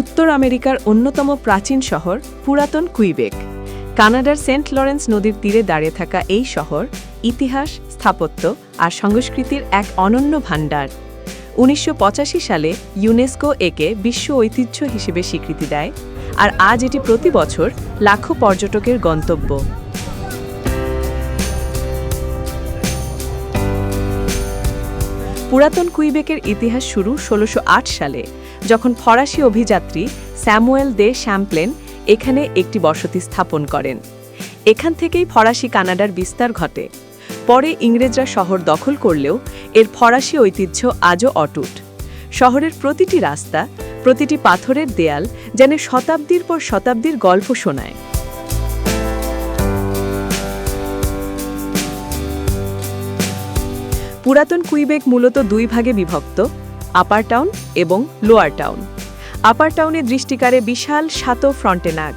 উত্তর আমেরিকার অন্যতম প্রাচীন শহর পুরাতন কুইবেক। কানাডার সেন্ট লরেন্স নদীর তীরে দাঁড়িয়ে থাকা এই শহর ইতিহাস, স্থাপত্য আর সংস্কৃতির এক অনন্য ভাণ্ডার। উনিশশো পঁচাশি সালে ইউনেস্কো একে বিশ্ব ঐতিহ্য হিসেবে স্বীকৃতি দেয়, আর আজ এটি প্রতি বছর লাখো পর্যটকের গন্তব্য। পুরাতন কুইবেকের ইতিহাস শুরু ষোলোশো সালে, যখন ফরাসি অভিযাত্রী স্যামুয়েল দে শ্যাম্পলেন এখানে একটি বসতি স্থাপন করেন। এখান থেকেই ফরাসি কানাডার বিস্তার ঘটে। পরে ইংরেজরা শহর দখল করলেও এর ফরাসি ঐতিহ্য আজও অটুট। শহরের প্রতিটি রাস্তা, প্রতিটি পাথরের দেয়াল যেন শতাব্দীর পর শতাব্দীর গল্প শোনায়। পুরাতন কুইবেক মূলত দুই ভাগে বিভক্ত, আপার টাউন এবং লোয়ার টাউন। আপার টাউনে দৃষ্টিকারে বিশাল সাত ফ্রন্টেনাক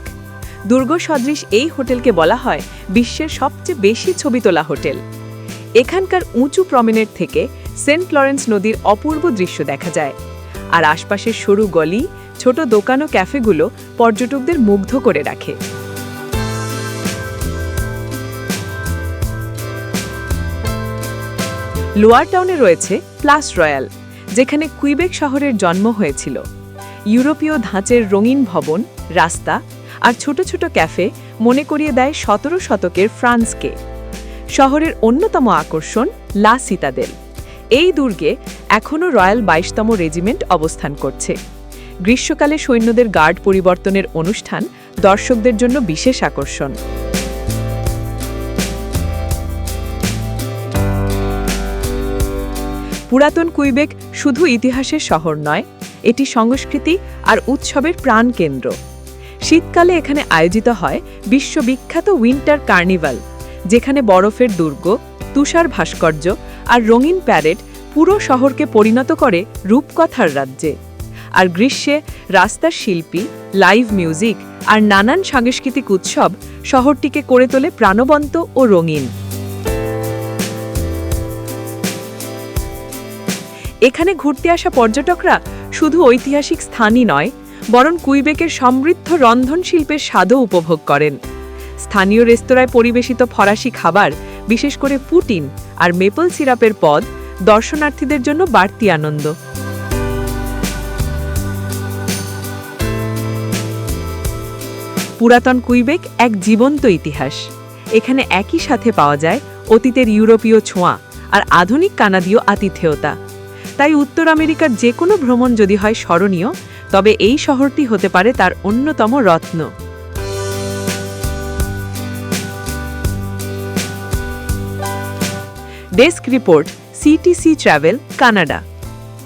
দুর্গ সদৃশ এই হোটেলকে বলা হয় বিশ্বের সবচেয়ে বেশি ছবি তোলা হোটেল। এখানকার উঁচু প্রমেনেট থেকে সেন্ট লরেন্স নদীর অপূর্ব দৃশ্য দেখা যায়। আর আশপাশের সরু গলি, ছোট দোকান ও ক্যাফেগুলো পর্যটকদের মুগ্ধ করে রাখে। লোয়ার টাউনে রয়েছে প্লাস রয়্যাল, যেখানে কুইবেক শহরের জন্ম হয়েছিল। ইউরোপীয় ধাঁচের রঙিন ভবন, রাস্তা আর ছোট ছোট ক্যাফে মনে করিয়ে দেয় সতেরো শতকের ফ্রান্সকে। শহরের অন্যতম আকর্ষণ লা সিতাদেল। এই দুর্গে এখনও রয়্যাল বাইশতম রেজিমেন্ট অবস্থান করছে। গ্রীষ্মকালে সৈন্যদের গার্ড পরিবর্তনের অনুষ্ঠান দর্শকদের জন্য বিশেষ আকর্ষণ। পুরাতন কুইবেক শুধু ইতিহাসের শহর নয়, এটি সংস্কৃতি আর উৎসবের প্রাণকেন্দ্র। শীতকালে এখানে আয়োজিত হয় বিশ্ববিখ্যাত উইন্টার কার্নিভাল, যেখানে বরফের দুর্গ, তুষার ভাস্কর্য আর রঙিন প্যারেড পুরো শহরকে পরিণত করে রূপকথার রাজ্যে। আর গ্রীষ্মে রাস্তার শিল্পী, লাইভ মিউজিক আর নানান সাংস্কৃতিক উৎসব শহরটিকে করে তোলে প্রাণবন্ত ও রঙিন। এখানে ঘুরতে আসা পর্যটকরা শুধু ঐতিহাসিক স্থানই নয়, বরং কুইবেকের সমৃদ্ধ রন্ধন শিল্পের স্বাদও উপভোগ করেন। স্থানীয় রেস্তোরাঁয় পরিবেশিত ফরাসি খাবার, বিশেষ করে পুটিন আর মেপল সিরাপের পদ, দর্শনার্থীদের জন্য বাড়তি আনন্দ। পুরাতন কুইবেক এক জীবন্ত ইতিহাস। এখানে একই সাথে পাওয়া যায় অতীতের ইউরোপীয় ছোঁয়া আর আধুনিক কানাদীয় আতিথেয়তা। তাই উত্তর আমেরিকার যে কোনো ভ্রমণ যদি হয় স্মরণীয়, তবে এই শহরটি হতে পারে তার অন্যতম রত্ন। Desk report CTC travel Canada.